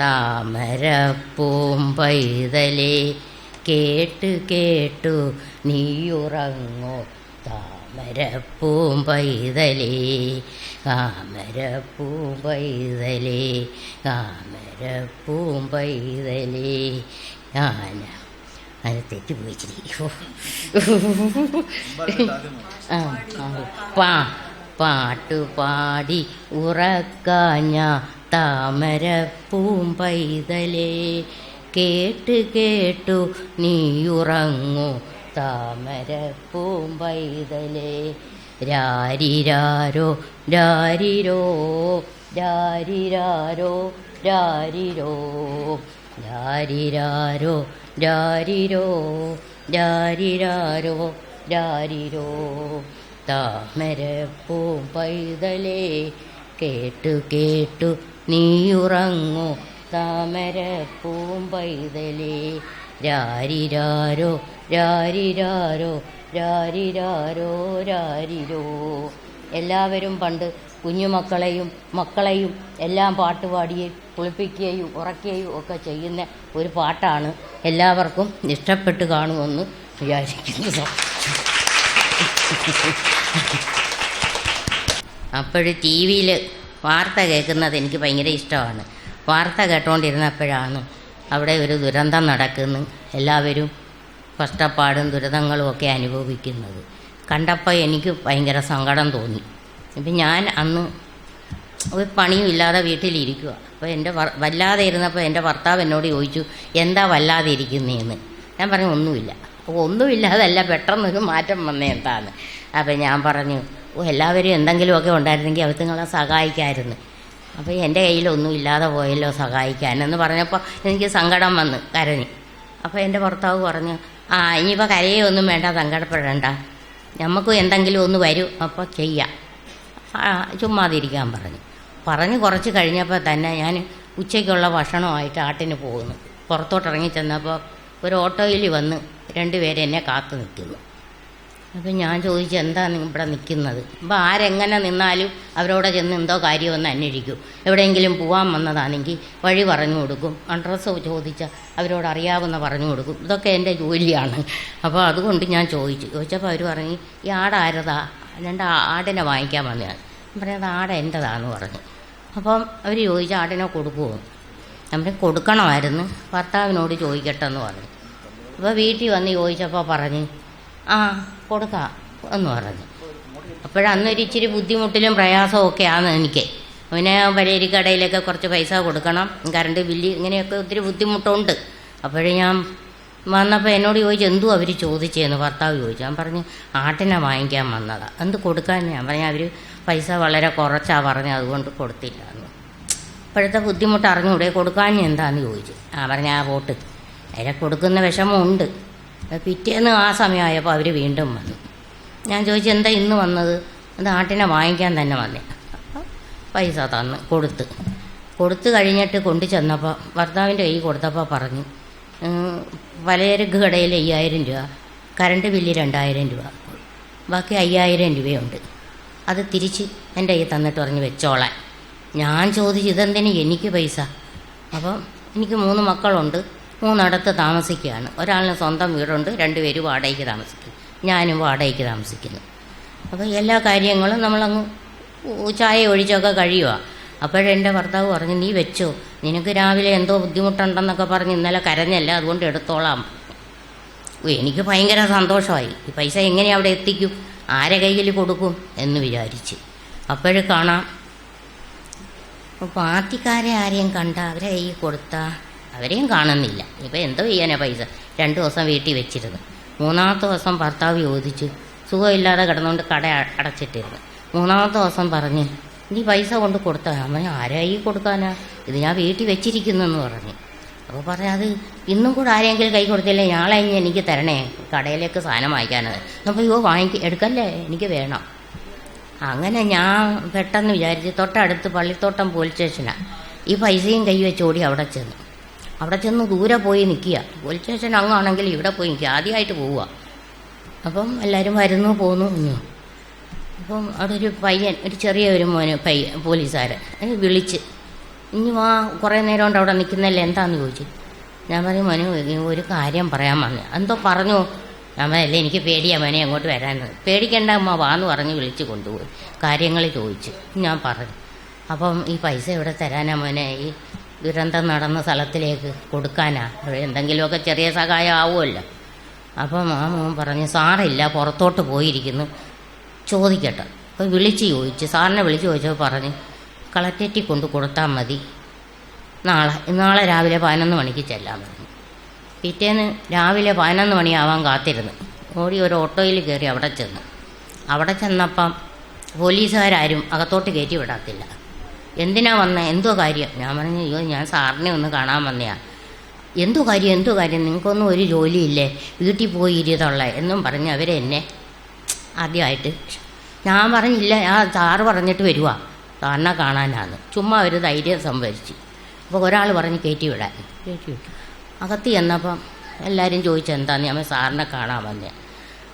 താമരപ്പൂം പൈതലേ കേട്ടു കേട്ടു നീയുറങ്ങോ. താമരപ്പൂം പൈതലേ താമരപ്പൂം പൈതലേ കാമരപ്പൂം പൈതലേ. ഞാൻ അത് തെറ്റിപ്പോയിച്ചിരിക്കും ആ ആ. പാ പാട്ടുപാടി ഉറക്കാഞ്ഞ താമരപ്പൂം പൈതലേ കേട്ട് കേട്ടു നീയുറങ്ങൂ താമരപ്പൂം പൈതലേ. രാരിരാരോ രാരിരോ രാരിരാരോ രാരിരോ രാരിരാരോ രാരിരോ രാരിരാരോ രാരിരോ. താമരപ്പൂം പൈതലേ കേട്ടു കേട്ടു നീയുറങ്ങൂ. താമര പൂമ്പൈതലേ രാരിരാരോ രാരിരാരോ രാരിരാരോ രാരിരോ. എല്ലാവരും പണ്ട് കുഞ്ഞുമക്കളെയും മക്കളെയും എല്ലാം പാട്ടുപാടിയും കുളിപ്പിക്കുകയും ഉറക്കുകയും ഒക്കെ ചെയ്യുന്ന ഒരു പാട്ടാണ് എല്ലാവർക്കും ഇഷ്ടപ്പെട്ട് കാണുമെന്ന് വിചാരിക്കുന്നു. അപ്പോഴും ടി വിയിൽ വാർത്ത കേൾക്കുന്നത് എനിക്ക് ഭയങ്കര ഇഷ്ടമാണ്. വാർത്ത കേട്ടുകൊണ്ടിരുന്നപ്പോഴാണ് അവിടെ ഒരു ദുരന്തം നടക്കുന്നു. എല്ലാവരും കഷ്ടപ്പാടും ദുരിതങ്ങളും ഒക്കെ അനുഭവിക്കുന്നത്. കണ്ടപ്പോൾ എനിക്ക് ഭയങ്കര സങ്കടം തോന്നി. ഇപ്പം ഞാൻ അന്ന് ഒരു പണിയും ഇല്ലാതെ വീട്ടിലിരിക്കുക അപ്പോൾ എന്റെ വല്ലാതെ ഇരുന്നപ്പോൾ എന്റെ ഭർത്താവ് എന്നോട് ചോദിച്ചു എന്താ വല്ലാതെ ഇരിക്കുന്നതെന്ന് ഞാൻ പറഞ്ഞു ഒന്നുമില്ല. അപ്പോൾ ഒന്നുമില്ലാതല്ല പെട്ടെന്നൊരു മാറ്റം വന്നേ എന്താണ് അപ്പോൾ ഞാൻ പറഞ്ഞു എല്ലാവരും എന്തെങ്കിലുമൊക്കെ ഉണ്ടായിരുന്നെങ്കിൽ അവർ നിങ്ങളെ സഹായിക്കായിരുന്നു. അപ്പോൾ എന്റെ കയ്യിലൊന്നും ഇല്ലാതെ പോയല്ലോ സഹായിക്കാൻ എന്ന് പറഞ്ഞപ്പോൾ എനിക്ക് സങ്കടം വന്ന് കരഞ്ഞ്. അപ്പോൾ എന്റെ ഭർത്താവ് പറഞ്ഞു ആ ഇനിയിപ്പോൾ കരയൊന്നും വേണ്ട സങ്കടപ്പെടേണ്ട. നമുക്കും എന്തെങ്കിലും ഒന്ന് വരും അപ്പോൾ ചെയ്യാം. ചുമ്മാതിരിക്കാൻ പറഞ്ഞു. പറഞ്ഞ് കുറച്ച് കഴിഞ്ഞപ്പോൾ തന്നെ ഞാൻ ഉച്ചയ്ക്കുള്ള ഭക്ഷണമായിട്ട് ആട്ടിന് പോകുന്നു. പുറത്തോട്ട് ഇറങ്ങി ചെന്നപ്പോൾ ഒരു ഓട്ടോയിൽ വന്ന് രണ്ടുപേരെന്നെ കാത്തു നിൽക്കുന്നു. അപ്പം ഞാൻ ചോദിച്ചു എന്താ ഇവിടെ നിൽക്കുന്നത്? അപ്പം ആരെങ്ങനെ നിന്നാലും അവരോട് ചെന്ന് എന്തോ കാര്യമെന്ന് അന്വേഷിക്കും. എവിടെയെങ്കിലും പോകാൻ വന്നതാണെങ്കിൽ വഴി പറഞ്ഞു കൊടുക്കും. അഡ്രസ്സ് ചോദിച്ചാൽ അവരോട് അറിയാവുന്ന പറഞ്ഞു കൊടുക്കും. ഇതൊക്കെ എന്റെ ജോലിയാണ്. അപ്പോൾ അതുകൊണ്ട് ഞാൻ ചോദിച്ചു. ചോദിച്ചപ്പോൾ അവർ പറഞ്ഞു ഈ ആട് ആരതാ? രണ്ട് ആടിനെ വാങ്ങിക്കാൻ വന്നതാണ് പറഞ്ഞത് ആട് എന്റെതാന്ന് പറഞ്ഞു. അപ്പം അവർ ചോദിച്ചു ആടിനെ കൊടുക്കുമോ നമ്മൾ കൊടുക്കണമായിരുന്നു. ഭർത്താവിനോട് ചോദിക്കട്ടെ എന്ന് പറഞ്ഞു. അപ്പോൾ വീട്ടിൽ വന്ന് ചോദിച്ചപ്പോൾ പറഞ്ഞ് ആ കൊടുക്കാം എന്ന് പറഞ്ഞു. അപ്പോഴന്നൊരു ഇച്ചിരി ബുദ്ധിമുട്ടിലും പ്രയാസവും ഒക്കെയാണ് എനിക്ക്. പിന്നെ വലിയ കടയിലൊക്കെ കുറച്ച് പൈസ കൊടുക്കണം. കറണ്ട് ബില്ല് ഇങ്ങനെയൊക്കെ ഒത്തിരി ബുദ്ധിമുട്ടുണ്ട്. അപ്പോഴേ ഞാൻ വന്നപ്പോൾ എന്നോട് ചോദിച്ചു എന്തോ അവർ ചോദിച്ചതെന്ന് ഭർത്താവ് ചോദിച്ചു. ഞാൻ പറഞ്ഞു ആട്ടിനെ വാങ്ങിക്കാൻ വന്നതാണ് എന്ത് കൊടുക്കാൻ ഞാൻ പറഞ്ഞു അവർ പൈസ വളരെ കുറച്ചാണ് പറഞ്ഞു അതുകൊണ്ട് കൊടുത്തില്ല. എന്ന്. ഇപ്പോഴത്തെ ബുദ്ധിമുട്ട് അറിഞ്ഞൂടെ കൊടുക്കാൻ എന്താന്ന് ചോദിച്ചു. ആ പറഞ്ഞ ആ വോട്ട് അതിനെ കൊടുക്കുന്ന വിഷമമുണ്ട്. പിറ്റേന്ന് ആ സമയമായപ്പോൾ അവർ വീണ്ടും വന്നു. ഞാൻ ചോദിച്ചു എന്താ ഇന്ന് വന്നത്? അത് ആട്ടിനെ വാങ്ങിക്കാൻ തന്നെ വന്നേ. പൈസ തന്ന് കൊടുത്ത്. കൊടുത്ത് കഴിഞ്ഞിട്ട് കൊണ്ടു ചെന്നപ്പോൾ ഭർത്താവിന്റെ കൈ കൊടുത്തപ്പോൾ പറഞ്ഞു "ഉം, പലചരക്ക് കടയിൽ അയ്യായിരം രൂപ കറണ്ട് ബില്ല് രണ്ടായിരം രൂപ ബാക്കി അയ്യായിരം രൂപയുണ്ട്. അത് തിരിച്ച് എന്റെ കയ്യിൽ തന്നിട്ട് പറഞ്ഞ് വെച്ചോളാൻ. ഞാൻ ചോദിച്ചു ഇതെന്തിനു? എനിക്ക് പൈസ. അപ്പം എനിക്ക് മൂന്ന് മക്കളുണ്ട്. മൂന്നിടത്ത് താമസിക്കുകയാണ്. ഒരാളിന് സ്വന്തം വീടുണ്ട് രണ്ടുപേരും വാടകയ്ക്ക് താമസിക്കും ഞാനും വാടകയ്ക്ക് താമസിക്കുന്നു. അപ്പോൾ എല്ലാ കാര്യങ്ങളും നമ്മളങ്ങ് ചായ ഒഴിച്ചൊക്കെ കഴിയുക അപ്പോഴെന്റെ ഭർത്താവ് പറഞ്ഞു നീ വെച്ചോ. നിനക്ക് രാവിലെ എന്തോ ബുദ്ധിമുട്ടുണ്ടെന്നൊക്കെ പറഞ്ഞ് ഇന്നലെ കരഞ്ഞല്ല അതുകൊണ്ട് എടുത്തോളാം. എനിക്ക് ഭയങ്കര സന്തോഷമായി. ഈ പൈസ എങ്ങനെ അവിടെ എത്തിക്കും? ആരെ കയ്യിൽ കൊടുക്കും എന്ന് വിചാരിച്ച്. അപ്പോഴ് കാണാം. പാർട്ടിക്കാരെ ആരെയും കണ്ട അവരെ കയ്യിൽ കൊടുത്താൽ അവരെയും കാണുന്നില്ല. ഇപ്പം എന്തോ ചെയ്യാനാ പൈസ? രണ്ട് ദിവസം വീട്ടിൽ വെച്ചിരുന്നു. മൂന്നാമത്തെ ദിവസം ഭർത്താവ് ചോദിച്ചു സുഖമില്ലാതെ കിടന്നുകൊണ്ട് കട അടച്ചിട്ടിരുന്നു. മൂന്നാമത്തെ ദിവസം പറഞ്ഞ് നീ പൈസ കൊണ്ട് കൊടുത്താൽ അമ്മ ആരായി കൊടുക്കാനാ? ഇത് ഞാൻ വീട്ടിൽ വെച്ചിരിക്കുന്നു എന്ന് പറഞ്ഞു. അപ്പോൾ പറഞ്ഞു അത് ഇന്നും കൂടെ ആരെങ്കിലും കൈ കൊടുത്തില്ലേ? നാളെ ഇനി എനിക്ക് തരണേ. കടയിലേക്ക് സാധനം വാങ്ങിക്കാനത് അപ്പോൾ ഇവ വാങ്ങിക്ക എടുക്കല്ലേ? എനിക്ക് വേണം. അങ്ങനെ ഞാൻ പെട്ടെന്ന് വിചാരിച്ച് തൊട്ടടുത്ത് പള്ളിത്തോട്ടം പോലീസ് സ്റ്റേഷനാണ് ഈ പൈസയും കൈ വെച്ചോടി അവിടെ ചെന്നു. അവിടെ ചെന്ന് ദൂരെ പോയി നിൽക്കുക പോലീസ് സ്റ്റേഷൻ അങ്ങാണെങ്കിൽ ഇവിടെ പോയി നിൽക്കുക ആദ്യമായിട്ട് പോവുക. അപ്പം എല്ലാവരും വരുന്നു പോന്നു ഇഞ്ഞു അപ്പം ഒരു പയ്യൻ ഒരു ചെറിയ ഒരു മോന് പയ്യൻ പോലീസുകാരൻ വിളിച്ച് ഇനി വാ കുറേ നേരം കൊണ്ട് അവിടെ നിൽക്കുന്നല്ലേ എന്താണെന്ന് ചോദിച്ചു. ഞാൻ പറയും മനു ഒരു കാര്യം പറയാൻ വന്നു. എന്തോ പറഞ്ഞു. ഞാൻ പറയല്ലേ എനിക്ക് പേടിയാ മോനെ അങ്ങോട്ട് വരാനെന്ന് പേടിക്കേണ്ട അമ്മ വാന്ന് പറഞ്ഞ് വിളിച്ച് കൊണ്ടുപോയി. കാര്യങ്ങൾ ചോദിച്ചു ഞാൻ പറഞ്ഞു. അപ്പം ഈ പൈസ ഇവിടെ തരാനാ മോനെ? ഈ ദുരന്തം നടന്ന സ്ഥലത്തിലേക്ക് കൊടുക്കാനാ. എന്തെങ്കിലുമൊക്കെ ചെറിയ സഹായം ആവുമല്ലോ. അപ്പം ആ മോൻ പറഞ്ഞു സാറില്ല പുറത്തോട്ട് പോയിരിക്കുന്നു. ചോദിക്കട്ടെ. അപ്പോൾ വിളിച്ച് ചോദിച്ചു. സാറിനെ വിളിച്ച് ചോദിച്ചപ്പോൾ പറഞ്ഞ് കളക്ടറേറ്റിൽ കൊണ്ട് കൊടുത്താൽ മതി. നാളെ നാളെ രാവിലെ പതിനൊന്ന് മണിക്ക് ചെല്ലാൻ പറഞ്ഞു. പിറ്റേന്ന് രാവിലെ പതിനൊന്ന് മണിയാവാൻ കാത്തിരുന്നു. ഓടി ഒരു ഓട്ടോയിൽ കയറി അവിടെ ചെന്നു. അവിടെ ചെന്നപ്പം പോലീസുകാരും അകത്തോട്ട് കയറ്റി വിടാത്തില്ല. എന്തിനാ വന്നത് എന്തോ കാര്യം? ഞാൻ പറഞ്ഞു അയ്യോ ഞാൻ സാറിനെ ഒന്ന് കാണാൻ വന്നയാ. എന്തോ കാര്യം? എന്തോ കാര്യം? നിങ്ങൾക്കൊന്നും ഒരു ജോലിയില്ലേ? വീട്ടിൽ പോയി ഇരുതുള്ള എന്നും പറഞ്ഞ് അവരെന്നെ ആദ്യമായിട്ട് ഞാൻ പറഞ്ഞില്ല ആ സാറ് പറഞ്ഞിട്ട് വരുവാ. സാറിനെ കാണാനാണ് ചുമ്മാ ഒരു ധൈര്യം സംഭരിച്ചു. അപ്പോൾ ഒരാൾ പറഞ്ഞ് കയറ്റി വിടാൻ. കയറ്റി വിട്ടു. അകത്ത് ചെന്നപ്പം എല്ലാവരും ചോദിച്ചു എന്താന്ന്? ഞാൻ സാറിനെ കാണാൻ വന്നേ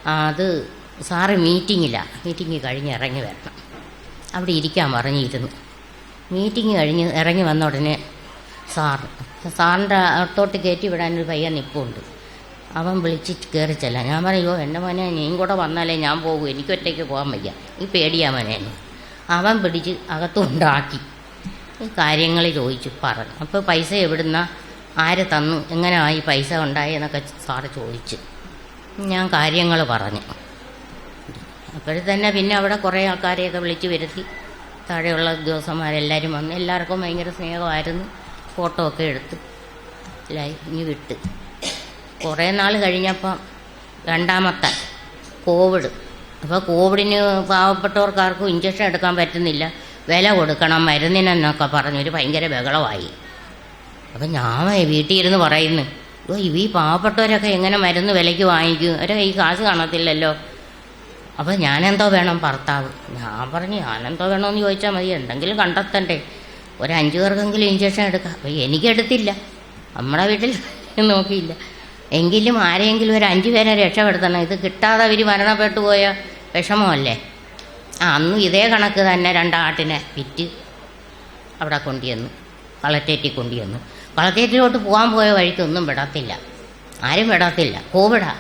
അത് സാറ് മീറ്റിങ്ങിലാണ് മീറ്റിംഗ് കഴിഞ്ഞ് ഇറങ്ങി വരണം. അവിടെ ഇരിക്കാൻ പറഞ്ഞിരുന്നു. മീറ്റിംഗ് കഴിഞ്ഞ് ഇറങ്ങി വന്ന ഉടനെ സാറ് സാറിന്റെ അകത്തോട്ട് കയറ്റി വിടാനൊരു പയ്യൻ നിൽപ്പുണ്ട് അവൻ വിളിച്ച് കയറി ചെല്ലാം ഞാൻ പറയോ എന്റെ മോനെ നീ കൂടെ വന്നാലേ ഞാൻ പോകും. എനിക്ക് ഒറ്റയ്ക്ക് പോകാൻ വയ്യ. ഈ പേടിയാ മോനെ. അവൻ പിടിച്ച് അകത്തുണ്ടാക്കി കാര്യങ്ങൾ ചോദിച്ചു പറഞ്ഞു. അപ്പോൾ പൈസ എവിടുന്ന? ആര് തന്നു? എങ്ങനെ ഈ പൈസ ഉണ്ടായി? എന്നൊക്കെ സാറ് ചോദിച്ചു. ഞാൻ കാര്യങ്ങൾ പറഞ്ഞു. അപ്പോഴത്തന്നെ പിന്നെ അവിടെ കുറേ ആൾക്കാരെയൊക്കെ വിളിച്ച് വരുത്തി. താഴെയുള്ള ഉദ്യോഗസ്ഥന്മാരെല്ലാവരും വന്ന് എല്ലാവർക്കും ഭയങ്കര സ്നേഹമായിരുന്നു. ഫോട്ടോ ഒക്കെ എടുത്ത് ഇനി വിട്ട്. കുറേ നാൾ കഴിഞ്ഞപ്പം രണ്ടാമത്തെ കോവിഡ്. അപ്പോൾ കോവിഡിന് പാവപ്പെട്ടവർക്കാർക്കും ഇഞ്ചക്ഷൻ എടുക്കാൻ പറ്റുന്നില്ല. വില കൊടുക്കണം മരുന്നിനെന്നൊക്കെ പറഞ്ഞൊരു ഭയങ്കര ബഹളമായി. അപ്പം ഞാൻ വീട്ടിൽ ഇരുന്ന് പറയുന്നു ഓ ഈ പാവപ്പെട്ടവരൊക്കെ എങ്ങനെ മരുന്ന് വിലയ്ക്ക് വാങ്ങിക്കും? അവരെ ഈ കാശ് കാണത്തില്ലല്ലോ. അപ്പം ഞാനെന്തോ വേണം ഭർത്താവ്? ഞാൻ പറഞ്ഞു ഞാനെന്തോ വേണമെന്ന് ചോദിച്ചാൽ മതി. എന്തെങ്കിലും കണ്ടെത്തണ്ടേ. ഒരു അഞ്ച് പേർക്കെങ്കിലും ഇഞ്ചക്ഷൻ എടുക്കാം. എനിക്ക് എനിക്കെടുത്തില്ല നമ്മുടെ വീട്ടിൽ നോക്കിയില്ല. എങ്കിലും ആരെങ്കിലും ഒരു അഞ്ചു പേരെ രക്ഷപ്പെടുത്തണം. ഇത് കിട്ടാതെ അവർ മരണപ്പെട്ടു പോയ വിഷമമല്ലേ? ആ അന്നും ഇതേ കണക്ക് തന്നെ രണ്ടാട്ടിനെ വിറ്റ് അവിടെ കൊണ്ടുവന്നു കളത്തേറ്റി കൊണ്ടുവന്നു കളത്തേറ്റിലോട്ട് പോകാൻ പോയ വഴിക്കൊന്നും വിടത്തില്ല. ആരും വിടത്തില്ല. കോവിഡാ.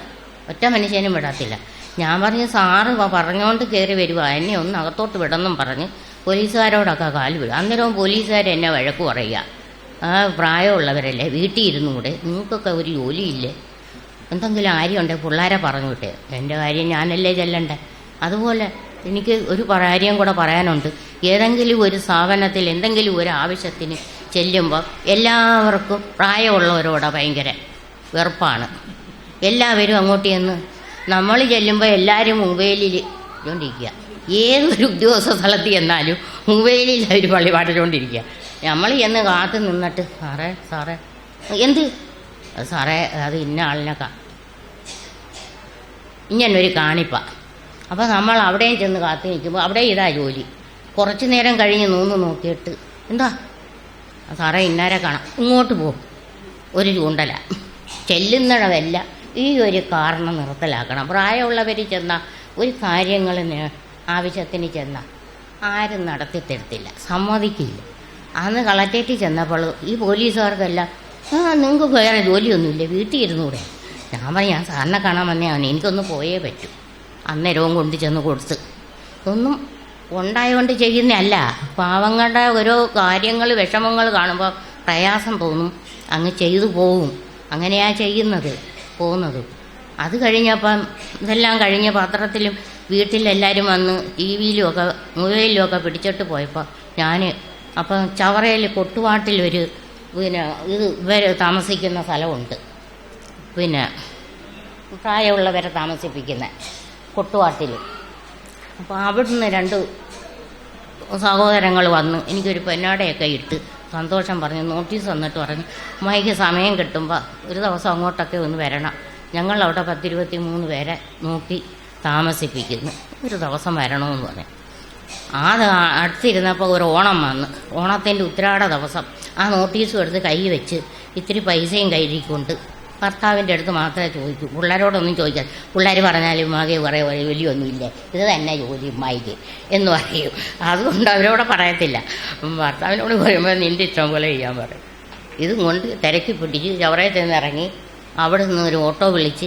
ഒറ്റ മനുഷ്യനും വിടത്തില്ല. ഞാൻ പറഞ്ഞു സാറ് പറഞ്ഞുകൊണ്ട് കയറി വരിക എന്നെ ഒന്ന് അകത്തോട്ട് വിടണമെന്നും പറഞ്ഞ് പോലീസുകാരോടൊക്കെ കാൽ വിടും. അന്നേരവും പോലീസുകാർ എന്നെ വഴക്ക് പറയുക. ആ പ്രായമുള്ളവരല്ലേ വീട്ടിൽ ഇരുന്നും കൂടെ നിങ്ങൾക്കൊക്കെ ഒരു ജോലിയില്ലേ? എന്തെങ്കിലും ആര്യമുണ്ടേ? പിള്ളേരെ പറഞ്ഞു വിട്ടേ. എന്റെ കാര്യം ഞാനല്ലേ ചെല്ലണ്ടേ? അതുപോലെ എനിക്ക് ഒരു കാര്യം കൂടെ പറയാനുണ്ട്. ഏതെങ്കിലും ഒരു സ്ഥാപനത്തിൽ എന്തെങ്കിലും ഒരു ആവശ്യത്തിന് ചെല്ലുമ്പോൾ എല്ലാവർക്കും പ്രായമുള്ളവരോട് ഭയങ്കര വെറുപ്പാണ്. എല്ലാവരും അങ്ങോട്ട് ചെന്ന് നമ്മൾ ചെല്ലുമ്പോൾ എല്ലാവരും മൊബൈലിൽ കൊണ്ടിരിക്കുക ഏതൊരു ഉദ്യോഗസ്ഥ സ്ഥലത്ത് ചെന്നാലും മൊബൈലിൽ അവർ പള്ളി പാടിച്ചുകൊണ്ടിരിക്കുക നമ്മൾ ചെന്ന് കാത്തു നിന്നിട്ട് സാറേ സാറേ എന്ത്? "അത് സാറേ അത് ഇന്ന ആളിനെ കാ ഇങ്ങനൊരു കാണിപ്പ. അപ്പോൾ നമ്മൾ അവിടെയും ചെന്ന് കാത്തു നിൽക്കുമ്പോൾ അവിടെ ഇതാ ജോലി. കുറച്ച് നേരം കഴിഞ്ഞ് നൂന്ന് നോക്കിയിട്ട് എന്താ? "ആ സാറേ ഇന്നാരെ കാണാം. ഇങ്ങോട്ട് പോകും ഒരു ചൂണ്ടല. ചെല്ലുന്നിടമല്ല ഈ ഒരു കാരണം നിർത്തലാക്കണം. പ്രായമുള്ളവർ ചെന്ന ഒരു കാര്യങ്ങൾ ആവശ്യത്തിന് ചെന്ന ആരും നടത്തി തരത്തില്ല സമ്മതിക്കില്ല. അന്ന് കളക്ടറേറ്റിൽ ചെന്നപ്പോൾ ഈ പോലീസുകാർക്കെല്ലാം ആ നിങ്ങൾക്ക് വേറെ ജോലിയൊന്നുമില്ല വീട്ടിൽ ഇരുന്നൂടെ. ഞാൻ പറഞ്ഞു ഞാൻ സാറിനെ കാണാൻ വന്നെയാണ് എനിക്കൊന്ന് പോയേ പറ്റൂ. അന്നേരവും കൊണ്ട് ചെന്ന് കൊടുത്ത്. ഒന്നും ഉണ്ടായതുകൊണ്ട് ചെയ്യുന്നതല്ല. പാവങ്ങളുടെ ഓരോ കാര്യങ്ങൾ വിഷമങ്ങൾ കാണുമ്പോൾ പ്രയാസം തോന്നും. അങ്ങ് ചെയ്തു പോവും. അങ്ങനെയാണ് ചെയ്യുന്നത്. പോകുന്നത്. അത് കഴിഞ്ഞപ്പം ഇതെല്ലാം കഴിഞ്ഞ് പത്രത്തിലും വീട്ടിലെല്ലാവരും വന്ന് ടി വിയിലും ഒക്കെ മൊബൈലിലും ഒക്കെ പിടിച്ചിട്ട് പോയപ്പോൾ ഞാൻ അപ്പം ചവറയിൽ കൊട്ടുവാട്ടിലൊരു പിന്നെ ഇത് ഇവർ താമസിക്കുന്ന സ്ഥലമുണ്ട്. പിന്നെ പ്രായമുള്ളവരെ താമസിപ്പിക്കുന്ന കൊട്ടുവാട്ടിൽ അപ്പോൾ അവിടുന്ന് രണ്ട് സഹോദരങ്ങൾ വന്ന് എനിക്കൊരു പെന്നാടയൊക്കെ ഇട്ട് സന്തോഷം പറഞ്ഞു നോട്ടീസ് വന്നിട്ട് പറഞ്ഞു അമ്മയ്ക്ക് സമയം കിട്ടുമ്പോൾ ഒരു ദിവസം അങ്ങോട്ടൊക്കെ ഒന്ന് വരണം. ഞങ്ങളവിടെ പത്തിരുപത്തി മൂന്ന് പേരെ നോക്കി താമസിപ്പിക്കുന്നു. ഒരു ദിവസം വരണമെന്ന് പറഞ്ഞു. ആ അടുത്തിരുന്നപ്പോൾ ഒരു ഓണം വന്ന്. ഓണത്തിന്റെ ഉത്തരാട ദിവസം. ആ നോട്ടീസും എടുത്ത് കൈ വെച്ച് ഇത്തിരി പൈസയും കയ്യിൽ കൊണ്ട് ഭർത്താവിന്റെ അടുത്ത് മാത്രമേ ചോദിക്കൂ. പിള്ളേരോടൊന്നും ചോദിക്കാൻ. പിള്ളേർ പറഞ്ഞാലും മകെ കുറേ വലിയൊന്നുമില്ലേ? ഇത് തന്നെ ജോലി ഉമ്മായിക്ക് എന്ന് പറയും. അതുകൊണ്ട് അവരോട് പറയത്തില്ല. അപ്പം ഭർത്താവിനോട് പറയുമ്പോൾ നിന്റെ ഇഷ്ടം പോലെ ചെയ്യാൻ പറയും. ഇതും കൊണ്ട് തിരക്കി പിടിച്ച് ചവറയിൽ ചെന്ന് ഇറങ്ങി അവിടെ നിന്ന് ഒരു ഓട്ടോ വിളിച്ച്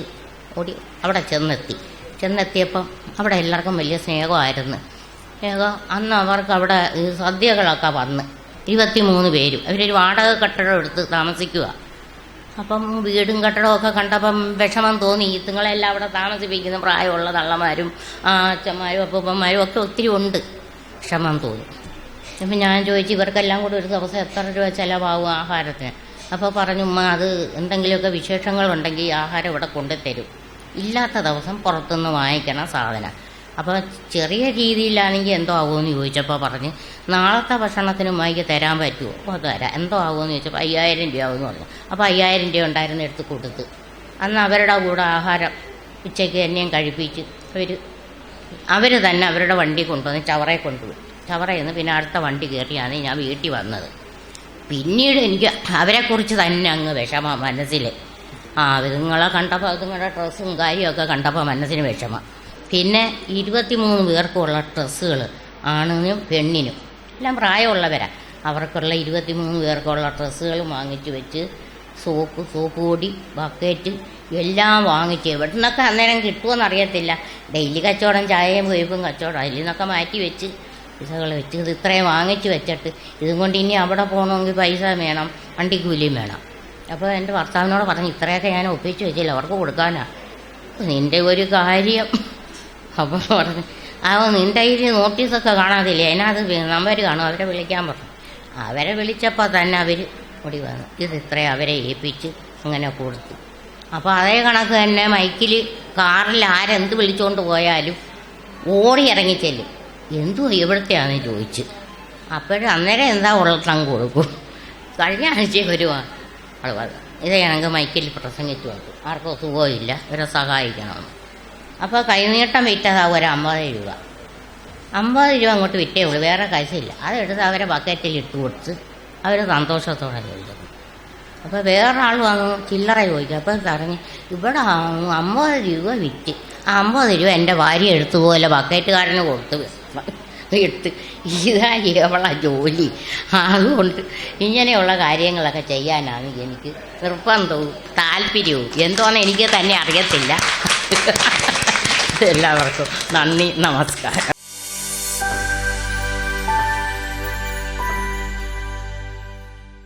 ഓടി അവിടെ ചെന്നെത്തി. ചെന്നെത്തിയപ്പം അവിടെ എല്ലാവർക്കും വലിയ സ്നേഹമായിരുന്നു. സ്നേഹം അന്ന് അവർക്ക് അവിടെ സദ്യകളൊക്കെ വന്ന്. ഇരുപത്തി മൂന്ന് പേരും. അവരൊരു വാടക കെട്ടിടം എടുത്ത് താമസിക്കുക. അപ്പം വീടും കെട്ടിടമൊക്കെ കണ്ടപ്പം വിഷമം തോന്നി. ഇതുങ്ങളെല്ലാം അവിടെ താമസിപ്പിക്കുന്ന പ്രായമുള്ള തള്ളമാരും അച്ഛന്മാരും അപ്പൂപ്പന്മാരും ഒക്കെ ഒത്തിരി ഉണ്ട്. വിഷമം തോന്നി. അപ്പം ഞാൻ ചോദിച്ചു ഇവർക്കെല്ലാം കൂടെ ഒരു ദിവസം എത്ര രൂപ ചിലവാകും ആഹാരത്തിന്? അപ്പോൾ പറഞ്ഞു ഉമ്മ അത് എന്തെങ്കിലുമൊക്കെ വിശേഷങ്ങളുണ്ടെങ്കിൽ ആഹാരം ഇവിടെ കൊണ്ടുതരും. ഇല്ലാത്ത ദിവസം പുറത്തുനിന്ന് വാങ്ങിക്കണം സാധനം. അപ്പോൾ ചെറിയ രീതിയിലാണെങ്കിൽ എന്തോ ആകുമെന്ന് ചോദിച്ചപ്പോൾ പറഞ്ഞ് നാളത്തെ ഭക്ഷണത്തിന് ഉമ്മയ്ക്ക് തരാൻ പറ്റുമോ? അപ്പോൾ തരാം. എന്തോ ആകുമെന്ന് ചോദിച്ചപ്പോൾ അയ്യായിരം രൂപ ആകുമെന്ന് പറഞ്ഞു. അപ്പോൾ അയ്യായിരം രൂപ ഉണ്ടായിരുന്നു എടുത്ത് കൊടുത്ത്. അന്ന് അവരുടെ കൂടെ ആഹാരം ഉച്ചയ്ക്ക് എന്നെയും കഴിപ്പിച്ച് അവർ അവർ തന്നെ അവരുടെ വണ്ടി കൊണ്ടുവന്ന് ചവറയെ കൊണ്ടുപോയി. നിന്ന് പിന്നെ അടുത്ത വണ്ടി കയറിയാണ് ഞാൻ വീട്ടിൽ വന്നത്. പിന്നീട് എനിക്ക് അവരെക്കുറിച്ച് തന്നെ അങ്ങ് വിഷമ മനസ്സിൽ ആ ഇതുങ്ങളെ കണ്ടപ്പോൾ ഇതുങ്ങളുടെ ഡ്രസ്സും കാര്യമൊക്കെ കണ്ടപ്പോൾ മനസ്സിന് വിഷമം. പിന്നെ ഇരുപത്തിമൂന്ന് പേർക്കുള്ള ഡ്രസ്സുകൾ ആണിനും പെണ്ണിനും. എല്ലാം പ്രായമുള്ളവരാ. അവർക്കുള്ള ഇരുപത്തിമൂന്ന് പേർക്കുള്ള ഡ്രസ്സുകൾ വാങ്ങിച്ചു വെച്ച് സോപ്പ് സോപ്പ് പൊടി ബക്കറ്റ് എല്ലാം വാങ്ങിച്ച് എവിടെ നിന്നൊക്കെ അന്നേരം കിട്ടുമെന്നറിയത്തില്ല ഡെയിലി കച്ചവടം ചായയും വേപ്പും കച്ചവടം അതിൽ നിന്നൊക്കെ മാറ്റി വെച്ച് പൈസകൾ വെച്ച് ഇത് ഇത്രയും വാങ്ങിച്ച് വെച്ചിട്ട് ഇതും കൊണ്ട് ഇനി അവിടെ പോകണമെങ്കിൽ പൈസ വേണം വണ്ടി കൂലിയും വേണം. അപ്പോൾ എന്റെ ഭർത്താവിനോട് പറഞ്ഞു ഇത്രയൊക്കെ ഞാൻ ഒപ്പിച്ച് വെച്ചില്ല അവർക്ക് കൊടുക്കാനാണ് നിന്റെ ഒരു കാര്യം. അപ്പോൾ പറഞ്ഞു ആ നിന്റെ കയ്യിൽ നോട്ടീസൊക്കെ കാണാതില്ലേ അതിനകത്ത് നമ്പർ കാണും അവരെ വിളിക്കാൻ പറഞ്ഞു. അവരെ വിളിച്ചപ്പോൾ തന്നെ അവർ ഓടി വന്നു. ഇത് ഇത്രയും അവരെ ഏൽപ്പിച്ച് അങ്ങനെ കൊടുത്തു. അപ്പോൾ അതേ കണക്ക് തന്നെ മൈക്കിൽ കാറിൽ ആരെന്ത് വിളിച്ചുകൊണ്ട് പോയാലും ഓടി ഇറങ്ങിച്ചെല്ലും എന്തു ഇവിടുത്തെയാണ് ചോദിച്ച്. അപ്പോഴും അന്നേരം എന്താ ഉള്ളത്തങ്ങ് കൊടുക്കും. കഴിഞ്ഞ ആഴ്ച ആൾ വന്നു ഇത് ഞങ്ങൾക്ക് മൈക്കിൽ പ്രസംഗിച്ചു വന്നു ആർക്കും സുഖമില്ല. ഇവരെ സഹായിക്കണമെന്ന് അപ്പോൾ കൈനീട്ടം വിറ്റതാ ഒരു അമ്പത് രൂപ. അമ്പത് രൂപ അങ്ങോട്ട് വിറ്റേ ഉള്ളൂ. വേറെ കാശില്ല. അതെടുത്ത് അവരെ ബക്കറ്റിൽ ഇട്ട് കൊടുത്ത് അവർ സന്തോഷത്തോടെ ചോദിച്ചു അപ്പോൾ വേറൊരാൾ വന്നു ചില്ലറ ചോദിക്കും. അപ്പോൾ പറഞ്ഞു ഇവിടെ അമ്പത് രൂപ വിറ്റ്. ആ അമ്പത് രൂപ എന്റെ ഭാര്യ എടുത്തു പോലെ ബക്കറ്റുകാരന് കൊടുത്ത് എടുത്ത്. ഇതാ എവള ജോലി. അതുകൊണ്ട് ഇങ്ങനെയുള്ള കാര്യങ്ങളൊക്കെ ചെയ്യാനാണ് എനിക്ക് നിർബന്ധവും താല്പര്യവും. എന്തോന്ന് എനിക്ക് തന്നെ അറിയത്തില്ല. എല്ലാവർക്കും നന്ദി നമസ്കാരം.